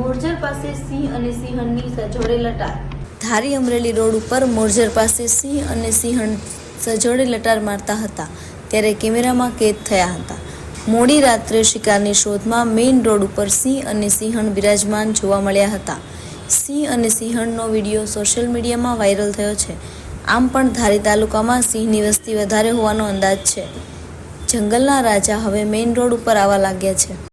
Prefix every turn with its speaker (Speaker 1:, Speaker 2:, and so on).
Speaker 1: મોરજર પાસે સિંહ અને સિંહણની સજોડે લટાર. ધારી અમરેલી રોડ ઉપર મોરજર પાસે સિંહ અને સિંહણ સજોડે લટાર મારતા હતા, ત્યારે કેમેરામાં કેદ થયા હતા. મોડી રાત્રે શિકારની શોધમાં મેઇન રોડ ઉપર સિંહ અને સિંહણ બિરાજમાન જોવા મળ્યા હતા. સિંહ અને સિંહણનો વીડિયો સોશિયલ મીડિયામાં વાયરલ થયો છે. આમ પણ ધારી તાલુકામાં સિંહની વસ્તી વધારે હોવાનો અંદાજ છે. જંગલના રાજા હવે મેઇન રોડ ઉપર આવવા લાગ્યા છે.